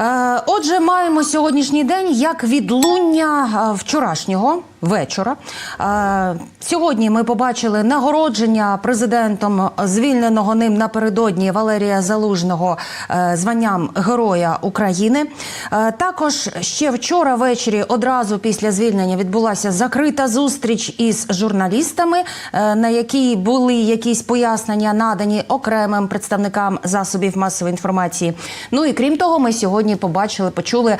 Е, Отже, маємо сьогоднішній день як відлуння е, вчорашнього вечора. Е, Сьогодні ми побачили нагородження президентом звільненого ним напередодні Валерія Залужного е, званням Героя України. Е, Також ще вчора ввечері, одразу після звільнення, відбулася закрита зустріч із журналістами, на якій були якісь пояснення надані окремим представникам засобів масової інформації. Ну і крім того, ми сьогодні побачили, почули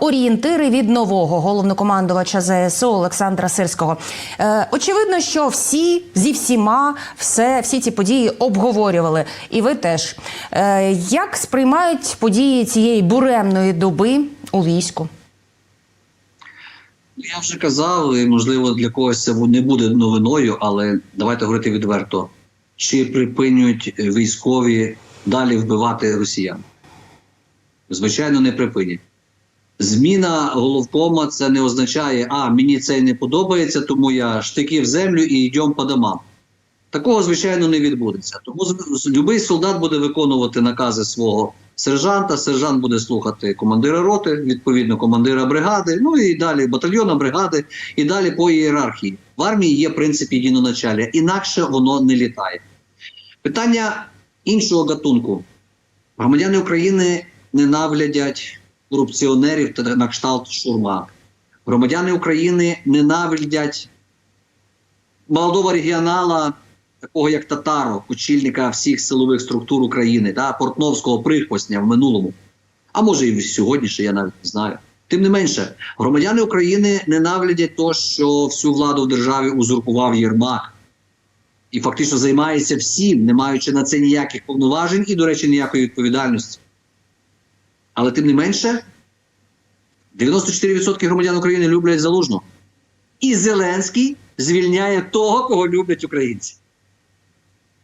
орієнтири від нового головнокомандувача ЗСУ Олександра Сирського. Е, очевидно, що всі зі всіма все, всі ці події обговорювали. І ви теж. Е, як сприймають події цієї буремної доби у війську? Я вже казав, і можливо для когось це не буде новиною, але давайте говорити відверто: чи припинять військові далі вбивати росіян? Звичайно, не припинять. Зміна головкома це не означає, а мені це не подобається, тому я штики в землю і йдемо по домам. Такого, звичайно, не відбудеться. Тому будь-який солдат буде виконувати накази свого сержанта, сержант буде слухати командира роти, відповідно, командира бригади, ну і далі батальйона, бригади, і далі по ієрархії. В армії є принцип єдиноначалля, інакше воно не літає. Питання іншого гатунку. Громадяни України ненавидять корупціонерів та на кшталт шурма. Громадяни України ненавидять молодого регіонала, такого як Татаро, очільника всіх силових структур України, да, портновського прихвостня в минулому. А може і сьогодні, ще я навіть не знаю. Тим не менше, громадяни України ненавидять то, що всю владу в державі узурпував Єрмак. І фактично займається всім, не маючи на це ніяких повноважень і, до речі, ніякої відповідальності. Але тим не менше, 94% громадян України люблять залужно. І Зеленський звільняє того, кого люблять українці.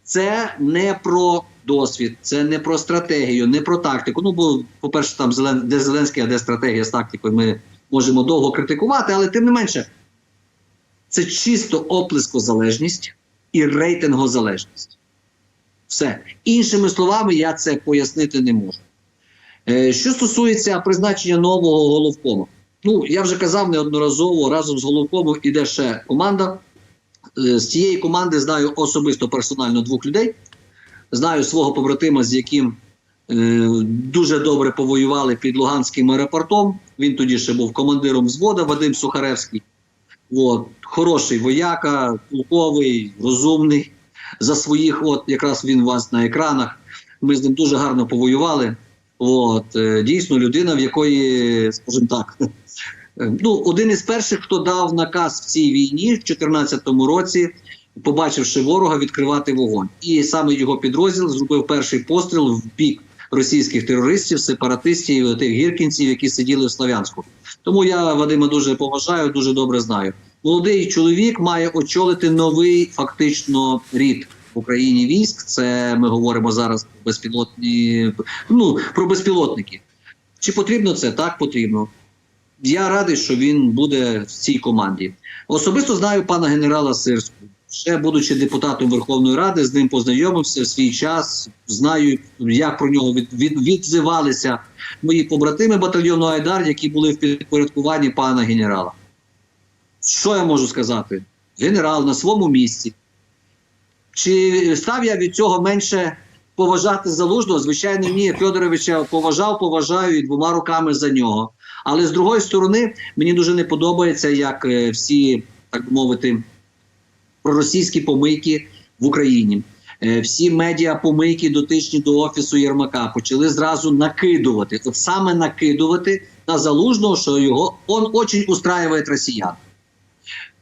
Це не про досвід, це не про стратегію, не про тактику. Ну, бо, по-перше, там Зелен... де Зеленський, а де стратегія з тактикою, ми можемо довго критикувати, але тим не менше, це чисто оплескозалежність і рейтингозалежність. Все. Іншими словами, я це пояснити не можу. Е, Що стосується призначення нового головкому, ну я вже казав неодноразово, разом з головкомом іде ще команда. Е, З цієї команди знаю особисто персонально двох людей. Знаю свого побратима, з яким е, дуже добре повоювали під Луганським аеропортом. Він тоді ще був командиром взвода Вадим Сухаревський. От, хороший вояка, толковий, розумний. За своїх, от якраз він у вас на екранах. Ми з ним дуже гарно повоювали. От, е, дійсно, людина, в якої, скажімо так, е, ну, один із перших, хто дав наказ в цій війні в 2014 році, побачивши ворога, відкривати вогонь. І саме його підрозділ зробив перший постріл в бік російських терористів, сепаратистів, тих гіркінців, які сиділи в Слов'янську. Тому я Вадима дуже поважаю, дуже добре знаю. Молодий чоловік має очолити новий фактично рід в Україні військ. Це ми говоримо зараз про безпілотні, ну про безпілотники. Чи потрібно це? Так потрібно. Я радий, що він буде в цій команді. Особисто знаю пана генерала Сирського. Ще будучи депутатом Верховної Ради, з ним познайомився в свій час. Знаю, як про нього від, від, відзивалися мої побратими батальйону Айдар, які були в підпорядкуванні пана генерала. Що я можу сказати? Генерал на своєму місці. Чи став я від цього менше поважати залужного? Звичайно, ні. Федоровича поважав, поважаю і двома руками за нього. Але з другої сторони, мені дуже не подобається, як е, всі, так мовити, проросійські помийки в Україні. Е, Всі медіа помийки дотичні до офісу Єрмака почали зразу накидувати, от саме накидувати на залужного, що його он очень устраює росіян.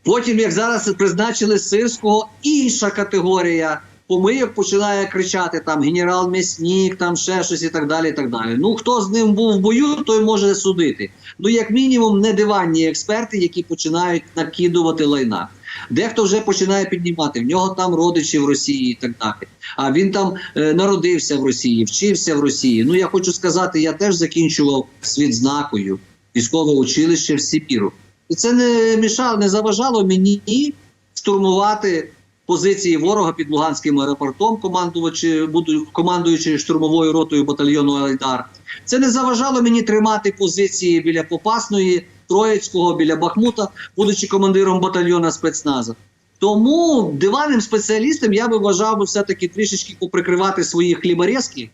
Потім, як зараз призначили сирського, інша категорія помийок починає кричати: там генерал М'яснік, там ще щось і так далі. і так далі. Ну хто з ним був в бою, той може судити. Ну, як мінімум, не диванні експерти, які починають накидувати лайна. Дехто вже починає піднімати в нього там родичі в Росії і так далі. А він там е, народився в Росії, вчився в Росії. Ну я хочу сказати, я теж закінчував свідзнакою військове училище в Сибіру. І це не мішало, не заважало мені штурмувати позиції ворога під Луганським аеропортом, командуючи, командуючи штурмовою ротою батальйону Айдар. Це не заважало мені тримати позиції біля Попасної, Троїцького, біля Бахмута, будучи командиром батальйону спецназу. Тому диванним спеціалістам я би вважав би все-таки трішечки поприкривати свої хліборезки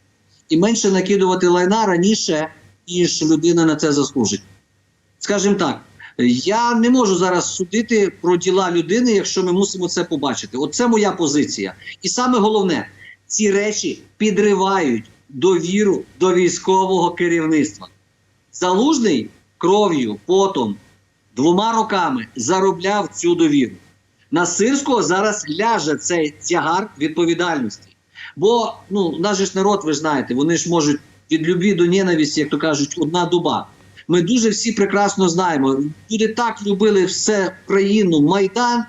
і менше накидувати лайна раніше, ніж людина на це заслужить. Скажімо так, я не можу зараз судити про діла людини, якщо ми мусимо це побачити. От це моя позиція. І саме головне, ці речі підривають довіру до військового керівництва. Залужний кров'ю, потом, двома роками заробляв цю довіру. На Сирського зараз ляже цей тягар відповідальності. Бо ну, наш ж народ, ви ж знаєте, вони ж можуть від любві до ненависті, як то кажуть, одна дуба. Ми дуже всі прекрасно знаємо. Люди так любили все країну, Майдан,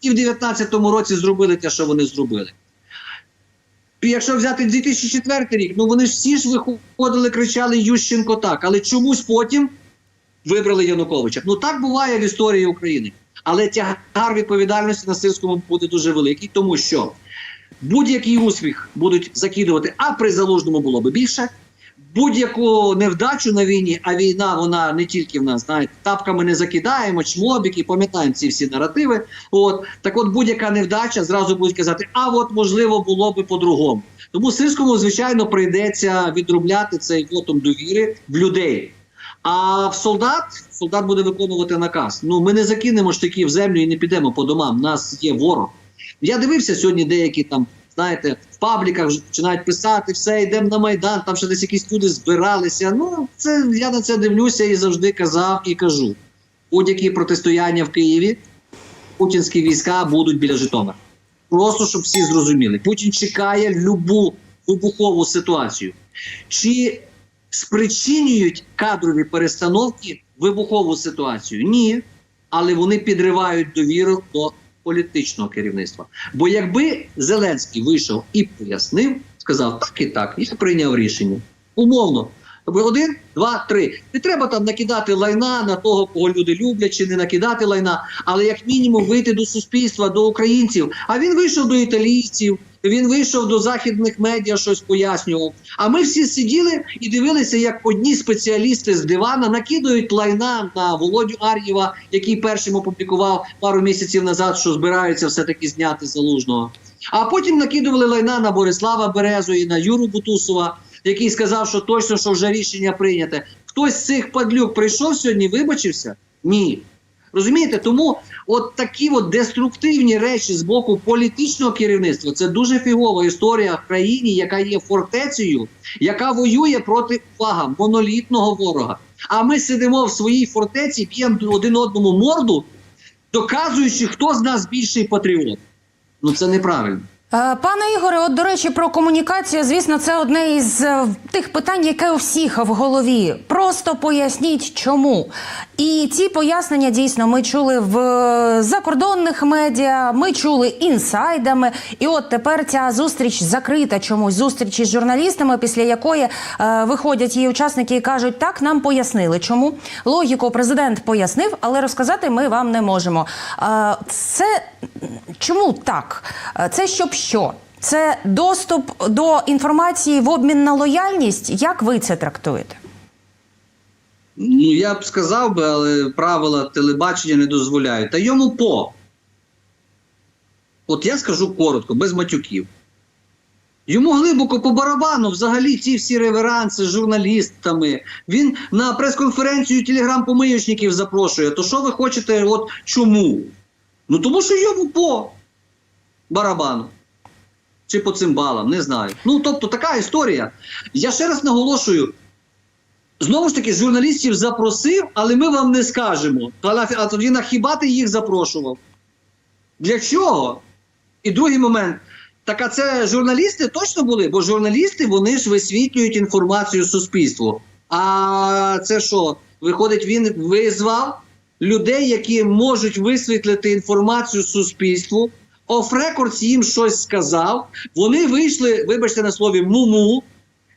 і в 19-му році зробили те, що вони зробили. Якщо взяти 2004 рік, ну вони ж всі ж виходили, кричали Ющенко так, але чомусь потім вибрали Януковича. Ну так буває в історії України. Але тягар відповідальності на Сирському буде дуже великий, тому що будь-який успіх будуть закидувати, а при залужному було би більше. Будь-яку невдачу на війні, а війна вона не тільки в нас, знаєте, тапками не закидаємо, чмобіки, пам'ятаємо ці всі наративи. От так, от будь-яка невдача зразу будуть казати, а от можливо було би по-другому. Тому сирському, звичайно, прийдеться відробляти цей вотом довіри в людей. А в солдат солдат буде виконувати наказ. Ну ми не закинемо штики в землю і не підемо по домам. У нас є ворог. Я дивився сьогодні деякі там, знаєте, пабліках починають писати, все, йдемо на Майдан, там ще десь якісь люди збиралися. Ну, це я на це дивлюся і завжди казав і кажу. Будь-які протистояння в Києві, путінські війська будуть біля Житомира. Просто щоб всі зрозуміли. Путін чекає любу вибухову ситуацію. Чи спричинюють кадрові перестановки вибухову ситуацію? Ні. Але вони підривають довіру до політичного керівництва. Бо якби Зеленський вийшов і пояснив, сказав так і так, я прийняв рішення. Умовно. Один, два, три. Не треба там накидати лайна на того, кого люди люблять, чи не накидати лайна, але як мінімум вийти до суспільства, до українців. А він вийшов до італійців, він вийшов до західних медіа, щось пояснював. А ми всі сиділи і дивилися, як одні спеціалісти з дивана накидують лайна на Володю Ар'єва, який першим опублікував пару місяців назад, що збираються все-таки зняти залужного. А потім накидували лайна на Борислава Березу і на Юру Бутусова, який сказав, що точно що вже рішення прийняте. Хтось з цих падлюк прийшов сьогодні, вибачився? Ні. Розумієте, тому от такі от деструктивні речі з боку політичного керівництва це дуже фігова історія в країні, яка є фортецею, яка воює проти увага монолітного ворога. А ми сидимо в своїй фортеці, б'ємо один одному морду, доказуючи, хто з нас більший патріот. Ну це неправильно. Е, Пане Ігоре, от до речі, про комунікацію, звісно, це одне із е, тих питань, яке у всіх в голові. Просто поясніть, чому. І ці пояснення дійсно ми чули в е, закордонних медіа, ми чули інсайдами. І от тепер ця зустріч закрита чомусь зустріч із журналістами, після якої е, виходять її учасники і кажуть, так нам пояснили, чому логіку президент пояснив, але розказати ми вам не можемо. Е, це чому так? Це щоб що? Це доступ до інформації в обмін на лояльність. Як ви це трактуєте? Ну, я б сказав би, але правила телебачення не дозволяють. Та йому по. От я скажу коротко, без матюків. Йому глибоко по барабану взагалі ці всі реверанси з журналістами. Він на прес-конференцію телеграм-помийочників запрошує. То що ви хочете? От чому? Ну тому що йому по барабану. Чи по цимбалам, не знаю. Ну, тобто, така історія. Я ще раз наголошую: Знову ж таки, журналістів запросив, але ми вам не скажемо. А тоді на хіба ти їх запрошував? Для чого? І другий момент. Так а це журналісти точно були? Бо журналісти вони ж висвітлюють інформацію суспільству. А це що? Виходить, він визвав людей, які можуть висвітлити інформацію суспільству. Оф-рекордс їм щось сказав. Вони вийшли, вибачте на слові, муму,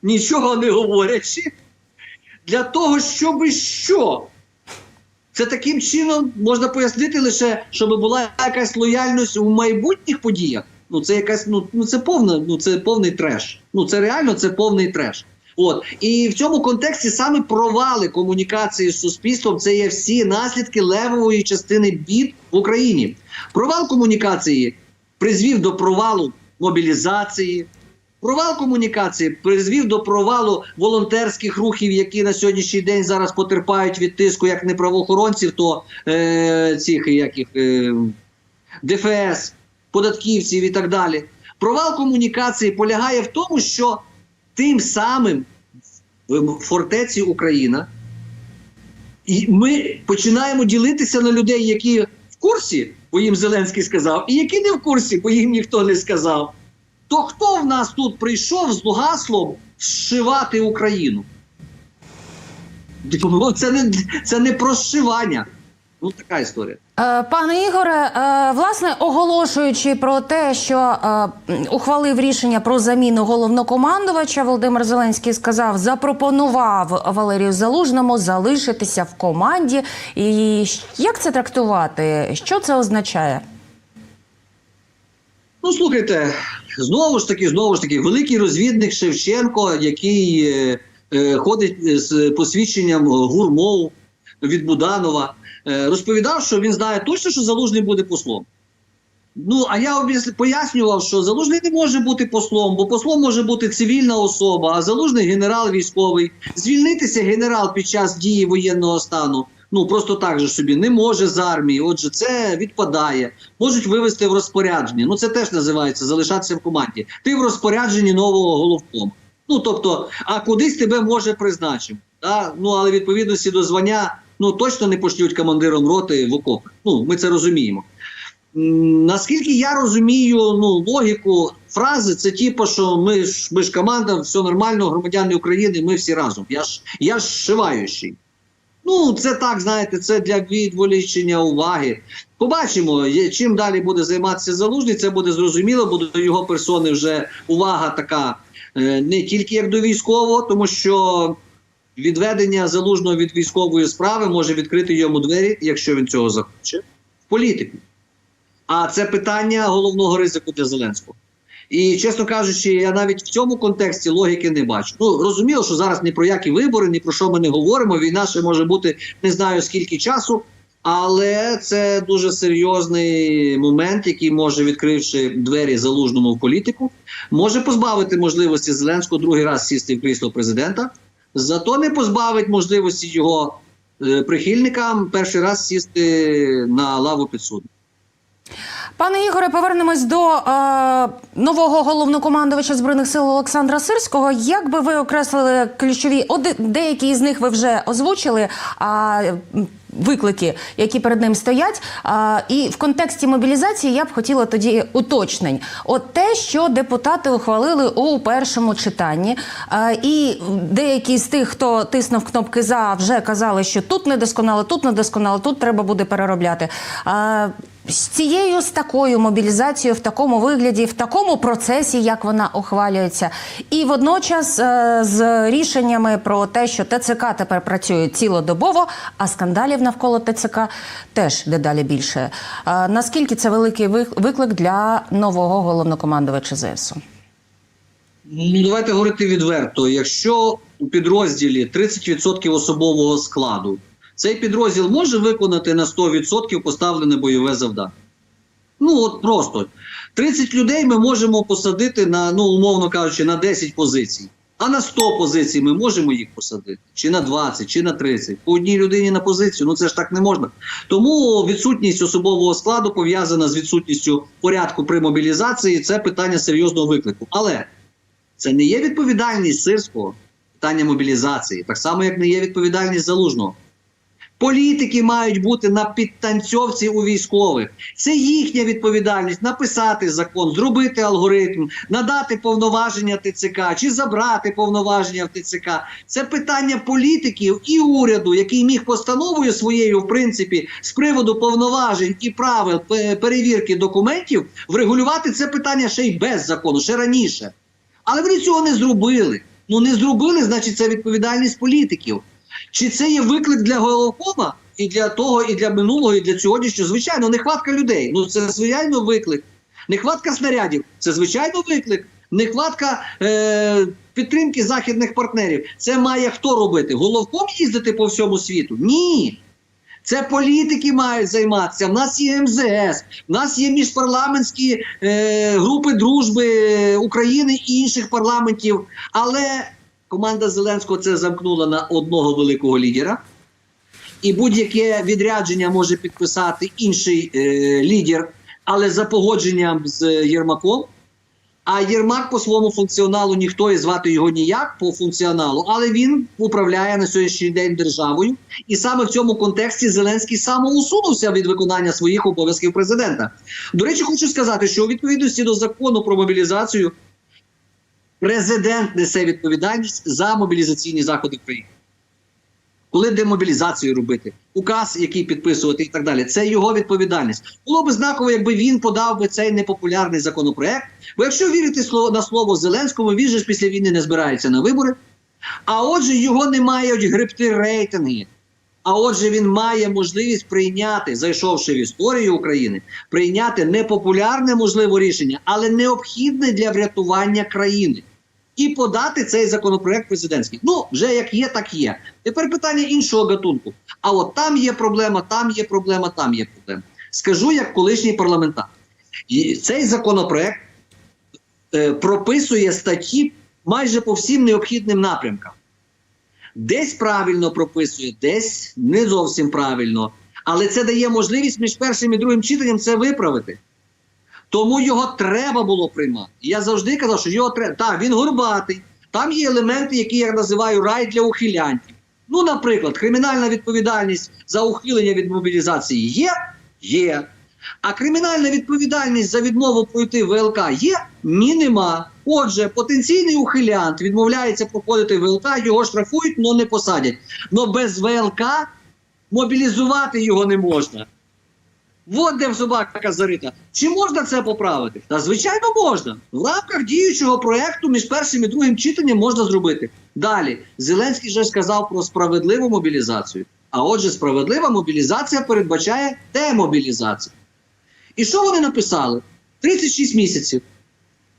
нічого не говорячи для того, щоб що? Це таким чином можна пояснити лише, щоб була якась лояльність у майбутніх подіях. Ну це якась ну, ну це повна, ну це повний треш. Ну це реально це повний треш. От і в цьому контексті саме провали комунікації з суспільством це є всі наслідки левової частини бід в Україні. Провал комунікації призвів до провалу мобілізації. Провал комунікації призвів до провалу волонтерських рухів, які на сьогоднішній день зараз потерпають від тиску як не правоохоронців, то е, цих яких е, ДФС, податківців і так далі. Провал комунікації полягає в тому, що тим самим в фортеці Україна і ми починаємо ділитися на людей, які в курсі, бо їм Зеленський сказав, і які не в курсі, бо їм ніхто не сказав. То хто в нас тут прийшов з гаслом зшивати Україну? Ну, Це не, це не про зшивання. Ну, така історія. Е, Пане Ігоре, е, власне, оголошуючи про те, що е, ухвалив рішення про заміну головнокомандувача, Володимир Зеленський сказав, запропонував Валерію Залужному залишитися в команді. І як це трактувати? Що це означає? Ну, слухайте, знову ж таки, знову ж таки, великий розвідник Шевченко, який ходить з посвідченням гурмов від Буданова, розповідав, що він знає точно, що залужний буде послом. Ну, а я пояснював, що залужний не може бути послом, бо послом може бути цивільна особа, а залужний генерал військовий. Звільнитися генерал під час дії воєнного стану. Ну просто так же собі не може з армії. Отже, це відпадає. Можуть вивести в розпорядження. Ну це теж називається залишатися в команді. Ти в розпорядженні нового головкома. Ну тобто, а кудись тебе може призначимо. Да? Ну але відповідності до звання ну точно не пошлють командиром роти в окоп. Ну ми це розуміємо. Наскільки я розумію ну, логіку фрази, це типу, що ми ж ми ж команда, все нормально, громадяни України, ми всі разом. Я ж я ж шиваючий. Ну, це так, знаєте, це для відволічення уваги. Побачимо, чим далі буде займатися залужний, це буде зрозуміло, бо до його персони вже увага така е, не тільки як до військового, тому що відведення залужного від військової справи може відкрити йому двері, якщо він цього захоче, в політику. А це питання головного ризику для Зеленського. І чесно кажучи, я навіть в цьому контексті логіки не бачу. Ну розуміло, що зараз ні про які вибори, ні про що ми не говоримо. Війна ще може бути не знаю скільки часу, але це дуже серйозний момент, який може, відкривши двері залужному в політику, може позбавити можливості Зеленського другий раз сісти в крісло президента, зато не позбавить можливості його е, прихильникам перший раз сісти на лаву підсудних. Пане Ігоре, повернемось до е, нового головнокомандувача збройних сил Олександра Сирського. Як би ви окреслили ключові оди- деякі із них ви вже озвучили? А виклики, які перед ним стоять, а, і в контексті мобілізації я б хотіла тоді уточнень. От те, що депутати ухвалили у першому читанні, а, і деякі з тих, хто тиснув кнопки за, вже казали, що тут недосконало, тут недосконало, тут треба буде переробляти. А, з цією з такою мобілізацією в такому вигляді, в такому процесі, як вона ухвалюється, і водночас е, з рішеннями про те, що ТЦК тепер працює цілодобово, а скандалів навколо ТЦК теж дедалі більше. Е, Наскільки це великий виклик для нового головнокомандувача ЗСУ? Ну, давайте говорити відверто. Якщо у підрозділі 30% особового складу, цей підрозділ може виконати на 100% поставлене бойове завдання. Ну, от просто 30 людей ми можемо посадити на, ну, умовно кажучи, на 10 позицій. А на 100 позицій ми можемо їх посадити, чи на 20, чи на 30. По одній людині на позицію. Ну це ж так не можна. Тому відсутність особового складу пов'язана з відсутністю порядку при мобілізації. Це питання серйозного виклику. Але це не є відповідальність сирського питання мобілізації, так само, як не є відповідальність залужного. Політики мають бути на підтанцьовці у військових. Це їхня відповідальність написати закон, зробити алгоритм, надати повноваження ТЦК чи забрати повноваження в ТЦК. Це питання політиків і уряду, який міг постановою своєю, в принципі, з приводу повноважень і правил перевірки документів врегулювати це питання ще й без закону, ще раніше. Але вони цього не зробили. Ну не зробили, значить, це відповідальність політиків. Чи це є виклик для головкома? і для того, і для минулого, і для сьогоднішнього. Звичайно, нехватка людей. Ну це звичайно виклик. Нехватка снарядів це звичайно виклик. Нехватка е, підтримки західних партнерів. Це має хто робити? Головком їздити по всьому світу? Ні. Це політики мають займатися. В нас є МЗС, в нас є міжпарламентські е, групи дружби України і інших парламентів. Але команда Зеленського це замкнула на одного великого лідера. І будь-яке відрядження може підписати інший е, лідер, але за погодженням з Єрмаком. А Єрмак по своєму функціоналу ніхто і звати його ніяк по функціоналу, але він управляє на сьогоднішній день державою. І саме в цьому контексті Зеленський самоусунувся від виконання своїх обов'язків президента. До речі, хочу сказати, що у відповідності до закону про мобілізацію президент несе відповідальність за мобілізаційні заходи в країні. Коли демобілізацію робити, указ, який підписувати, і так далі, це його відповідальність. Було б знаково, якби він подав би цей непопулярний законопроект. Бо якщо вірити на слово Зеленському, він же ж після війни не збирається на вибори. А отже, його не мають гребти рейтинги. А отже, він має можливість прийняти, зайшовши в історію України, прийняти непопулярне можливо рішення, але необхідне для врятування країни. І подати цей законопроект президентський. Ну, вже як є, так є. Тепер питання іншого гатунку. А от там є проблема, там є проблема, там є проблема. Скажу як колишній парламентар. Цей законопроект е, прописує статті майже по всім необхідним напрямкам. Десь правильно прописує, десь не зовсім правильно. Але це дає можливість між першим і другим читанням це виправити. Тому його треба було приймати. Я завжди казав, що його треба. Так, він горбатий. Там є елементи, які я називаю рай для ухилянтів. Ну, наприклад, кримінальна відповідальність за ухилення від мобілізації є? Є. А кримінальна відповідальність за відмову пройти ВЛК є? Ні, нема. Отже, потенційний ухилянт відмовляється проходити ВЛК, його штрафують, але не посадять. Но без ВЛК мобілізувати його не можна. От де собака зарита. Чи можна це поправити? Та звичайно можна. В рамках діючого проекту між першим і другим читанням можна зробити. Далі, Зеленський вже сказав про справедливу мобілізацію. А отже, справедлива мобілізація передбачає демобілізацію. І що вони написали? 36 місяців.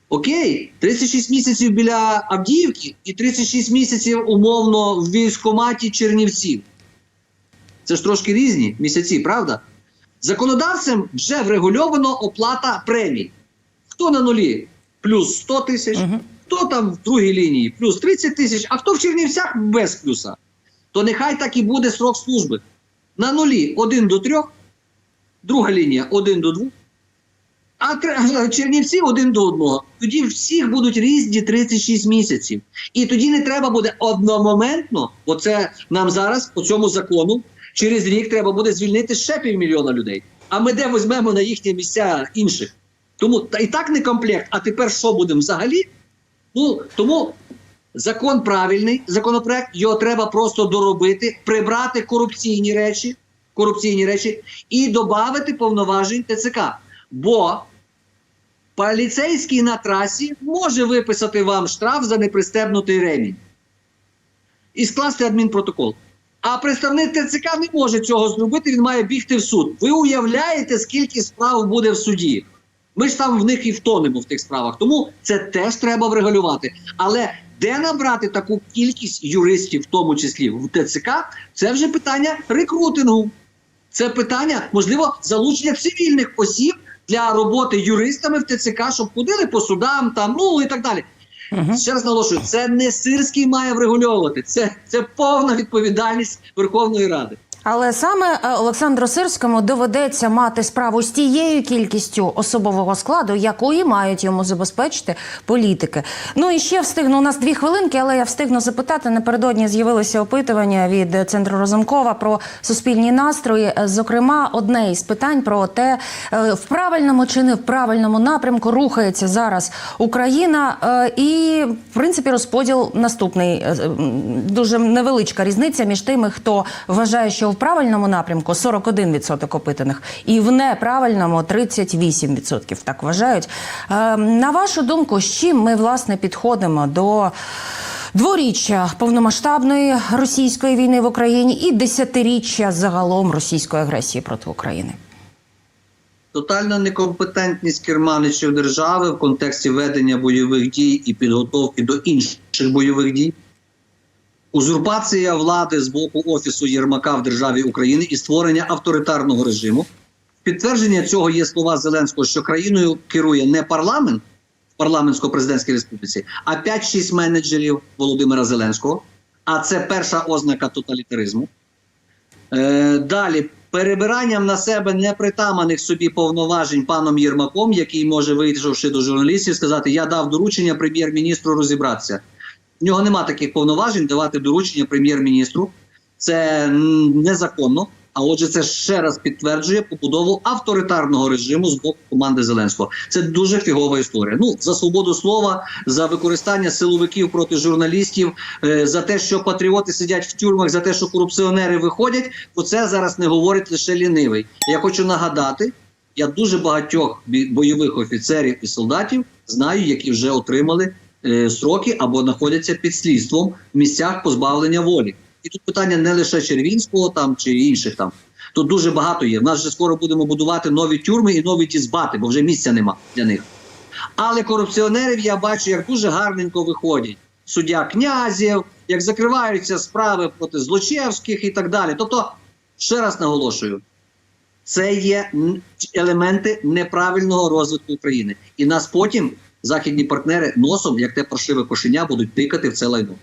Окей, 36 місяців біля Авдіївки і 36 місяців умовно в військкоматі Чернівців. Це ж трошки різні місяці, правда? Законодавцем вже врегульовано оплата премій. Хто на нулі плюс 100 тисяч, Мгм. хто там в другій лінії плюс 30 тисяч, а хто в Чернівцях без плюса. То нехай так і буде срок служби. На нулі 1 до 3, друга лінія 1 до 2, а Чернівці 1 до 1. Тоді всіх будуть різні 36 місяців. І тоді не треба буде одномоментно, бо це нам зараз по цьому закону через рік треба буде звільнити ще півмільйона людей. А ми де візьмемо на їхні місця інших? Тому та і так не комплект. А тепер що будемо взагалі? Ну тому закон правильний, законопроект, його треба просто доробити, прибрати корупційні речі, корупційні речі і додати повноважень ТЦК. Бо поліцейський на трасі може виписати вам штраф за непристебнутий ремінь і скласти адмінпротокол. А представник ТЦК не може цього зробити, він має бігти в суд. Ви уявляєте, скільки справ буде в суді? Ми ж там в них і втонемо в тих справах. Тому це теж треба врегулювати. Але де набрати таку кількість юристів, в тому числі в ТЦК, це вже питання рекрутингу. Це питання, можливо, залучення цивільних осіб для роботи юристами в ТЦК, щоб ходили по судам, там, ну і так далі. Мгм. Ще раз наголошую, це не Сирський має врегульовувати, це, це повна відповідальність Верховної Ради. Але саме е, Олександру Сирському доведеться мати справу з тією кількістю особового складу, якої мають йому забезпечити політики. Ну і ще встигну. У нас дві хвилинки, але я встигну запитати. Напередодні з'явилися опитування від центру Розумкова про суспільні настрої. Е, Зокрема, одне із питань про те, е, в правильному чи не в правильному напрямку рухається зараз Україна. І в принципі розподіл наступний дуже невеличка різниця між тими, хто вважає, що в правильному напрямку 41% опитаних, і в неправильному 38% так вважають. Е, На вашу думку, з чим ми власне підходимо до Дворіччя повномасштабної російської війни в Україні і десятиріччя загалом російської агресії проти України. Тотальна некомпетентність керманичів держави в контексті ведення бойових дій і підготовки до інших бойових дій. Узурпація влади з боку Офісу Єрмака в державі України і створення авторитарного режиму. Підтвердження цього є слова Зеленського, що країною керує не парламент в парламентсько-президентській республіці, а 5-6 менеджерів Володимира Зеленського. А це перша ознака тоталітаризму. Е, далі перебиранням на себе непритаманих собі повноважень паном Єрмаком, який може, вийшовши до журналістів, сказати: Я дав доручення прем'єр-міністру розібратися. В нього нема таких повноважень давати доручення прем'єр-міністру. Це незаконно. А отже, це ще раз підтверджує побудову авторитарного режиму з боку команди Зеленського. Це дуже фігова історія. Ну за свободу слова, за використання силовиків проти журналістів, е, за те, що патріоти сидять в тюрмах, за те, що корупціонери виходять. Про це зараз не говорить лише лінивий. Я хочу нагадати, я дуже багатьох бойових офіцерів і солдатів знаю, які вже отримали е, строки або знаходяться під слідством в місцях позбавлення волі. І тут питання не лише Червінського там чи інших там. Тут дуже багато є. У нас вже скоро будемо будувати нові тюрми і нові тізбати, бо вже місця нема для них. Але корупціонерів я бачу, як дуже гарненько виходять. Суддя князів, як закриваються справи проти Злочевських і так далі. Тобто, ще раз наголошую, це є елементи неправильного розвитку України. І нас потім західні партнери носом, як те паршиве кошеня, будуть тикати в це лайно.